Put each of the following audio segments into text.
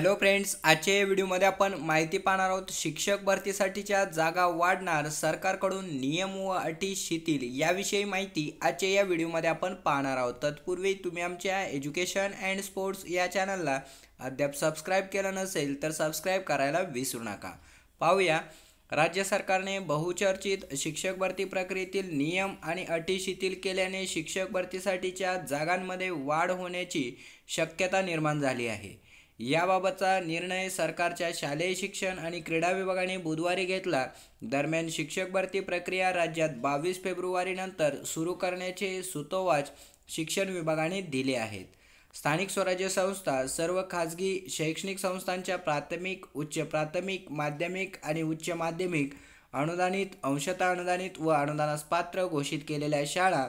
Hello friends आजच्या या व्हिडिओमध्ये आपण माहिती पाहणार आहोत शिक्षक भरतीसाठीच्या जागा वाढणार सरकारकडून नियम व अटी शिथिल याविषयी माहिती आजच्या या व्हिडिओमध्ये आपण पाहणार आहोत. तत्पूर्वी तुम्ही आमच्या एज्युकेशन अँड स्पोर्ट्स या चॅनलला अद्याप सबस्क्राईब केलं नसेल तर सबस्क्राईब करायला विसरू नका. पाहूया राज्य सरकारने बहुचर्चित शिक्षक भरती प्रक्रियेतील नियम आणि अटी शिथिल केल्याने शिक्षक भरतीसाठीच्या जागांमध्ये वाढ होण्याची शक्यता निर्माण झाली आहे. याबाबतचा निर्णय सरकारच्या शालेय शिक्षण आणि क्रीडा विभागाने बुधवारी घेतला. दरम्यान शिक्षक भरती प्रक्रिया राज्यात बावीस फेब्रुवारीनंतर सुरू करण्याचे सुतोवाच शिक्षण विभागाने दिले आहेत. स्थानिक स्वराज्य संस्था सर्व खाजगी शैक्षणिक संस्थांच्या प्राथमिक उच्च प्राथमिक माध्यमिक आणि उच्च माध्यमिक अनुदानित अंशतः अनुदानित व अनुदानास पात्र घोषित केलेल्या शाळा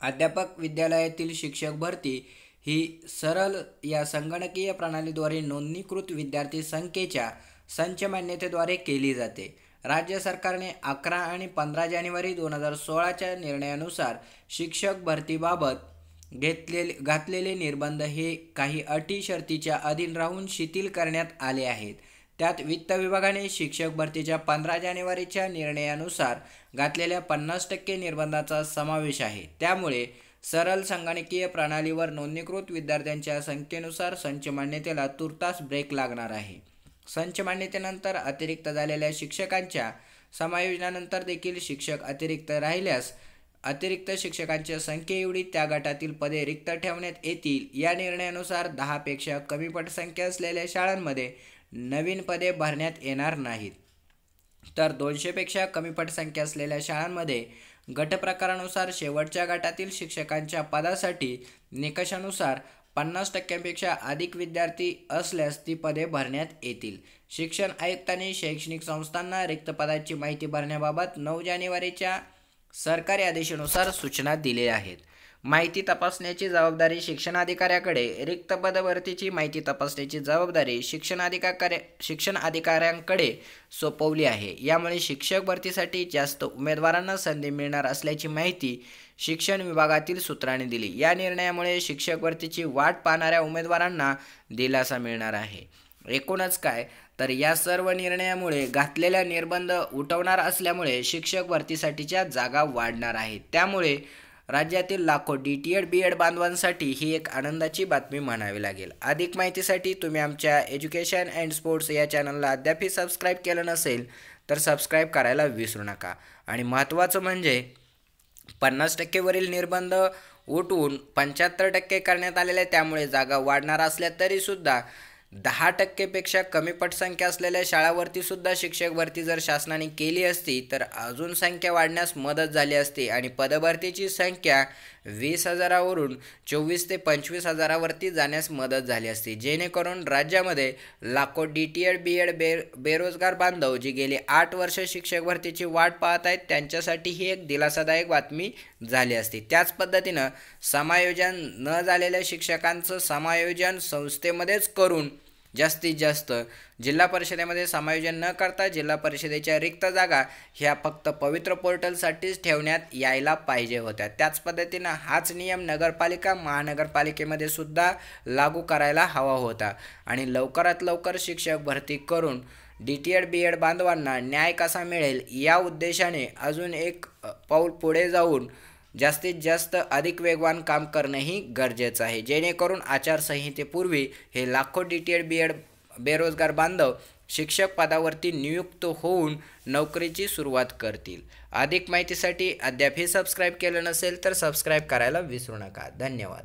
अध्यापक विद्यालयातील शिक्षक भरती ही सरल या संगणकीय प्रणालीद्वारे नोंदणीकृत विद्यार्थी संख्येच्या संच मान्यतेद्वारे केली जाते. राज्य सरकारने अकरा आणि पंधरा जानेवारी दोन हजार सोळाच्या निर्णयानुसार शिक्षक भरतीबाबत घेतलेले घातलेले निर्बंध हे काही अटी शर्तीच्या अधीन राहून शिथिल करण्यात आले आहेत. त्यात वित्त विभागाने शिक्षक भरतीच्या पंधरा जानेवारीच्या निर्णयानुसार घातलेल्या पन्नास टक्के निर्बंधाचा समावेश आहे. त्यामुळे सरल संगणकीय प्रणालीवर नोंदणीकृत विद्यार्थ्यांच्या संख्येनुसार संच मान्यतेला तुर्तास ब्रेक लागणार आहे. संच मान्यतेनंतर अतिरिक्त झालेल्या शिक्षकांच्या समायोजनानंतर देखील शिक्षक अतिरिक्त राहिल्यास अतिरिक्त शिक्षकांच्या संख्येएवढी त्या गटातील पदे रिक्त ठेवण्यात येतील. या निर्णयानुसार दहापेक्षा कमी पटसंख्या असलेल्या शाळांमध्ये नवीन पदे भरण्यात येणार नाहीत. तर दोनशेपेक्षा कमी पटसंख्या असलेल्या शाळांमध्ये गटप्रकारानुसार शेवटच्या गटातील शिक्षकांच्या पदासाठी निकषानुसार पन्नास टक्क्यांपेक्षा अधिक विद्यार्थी असल्यास ती पदे भरण्यात येतील. शिक्षण आयुक्तांनी शैक्षणिक संस्थांना रिक्त पदाची माहिती भरण्याबाबत नऊ जानेवारीच्या सरकारी आदेशानुसार सूचना दिल्या आहेत. माहिती तपासण्याची जबाबदारी शिक्षणाधिकाऱ्याकडे. रिक्त पदभरतीची माहिती तपासण्याची जबाबदारी शिक्षणाधिकाऱ्या शिक्षण अधिकाऱ्यांकडे सोपवली आहे. यामुळे शिक्षक भरतीसाठी जास्त उमेदवारांना संधी मिळणार असल्याची माहिती शिक्षण विभागातील सूत्रांनी दिली. या निर्णयामुळे शिक्षक भरतीची वाट पाहणाऱ्या उमेदवारांना दिलासा मिळणार आहे. एकूणच काय? तर या सर्व निर्णयामुळे घातलेल्या निर्बंध उठवणार असल्यामुळे शिक्षक भरतीसाठीच्या जागा वाढणार आहेत. त्यामुळे राज्यातील लाखो D T Ed B Ed बांधवांसाठी ही एक आनंदाची बातमी म्हणावी लागेल. अधिक माहितीसाठी तुम्ही आमच्या एज्युकेशन अँड स्पोर्ट्स या चॅनलला अद्यापही सबस्क्राईब केलं नसेल तर सबस्क्राईब करायला विसरू नका. आणि महत्त्वाचं म्हणजे पन्नास टक्केवरील निर्बंध उठवून पंच्याहत्तर टक्के करण्यात आलेले त्यामुळे जागा वाढणार असल्या तरीसुद्धा दहा टक्केपेक्षा कमी पटसंख्या असलेल्या शाळावरती सुद्धा शिक्षक भरती जर शासनाने केली असती तर अजून संख्या वाढण्यास मदत झाली असती आणि पदभरतीची संख्या वीस हजारावरून चोवीस ते पंचवीस हजारावरती जाण्यास मदत झाली असती. जेणेकरून राज्यामध्ये लाखो D T Ed B Ed बे बेरोजगार बांधव जी गेली आठ वर्ष शिक्षक भरतीची वाट पाहत आहेत त्यांच्यासाठी ही एक दिलासादायक बातमी झाली असती. त्याच पद्धतीनं समायोजन न झालेल्या शिक्षकांचं समायोजन संस्थेमध्येच करून जास्तीत जास्त. जिल्हा परिषदेमध्ये समायोजन न करता जिल्हा परिषदेच्या रिक्त जागा ह्या फक्त पवित्र पोर्टलसाठीच ठेवण्यात यायला पाहिजे होत्या. त्याच पद्धतीनं हाच नियम नगरपालिका महानगरपालिकेमध्ये सुद्धा लागू करायला हवा होता. आणि लवकरात लवकर शिक्षक भरती करून D T Ed B Ed बांधवांना न्याय कसा मिळेल या उद्देशाने अजून एक पाऊल पुढे जाऊन जास्तीत जास्त अधिक वेगवान काम करणंही गरजेचं आहे. जेणेकरून आचारसंहितेपूर्वी हे लाखो D T Ed B Ed बेरोजगार बांधव शिक्षक पदावरती नियुक्त होऊन नोकरीची सुरुवात करतील. अधिक माहितीसाठी अद्याप हे सबस्क्राईब केलं नसेल तर सबस्क्राईब करायला विसरू नका. धन्यवाद.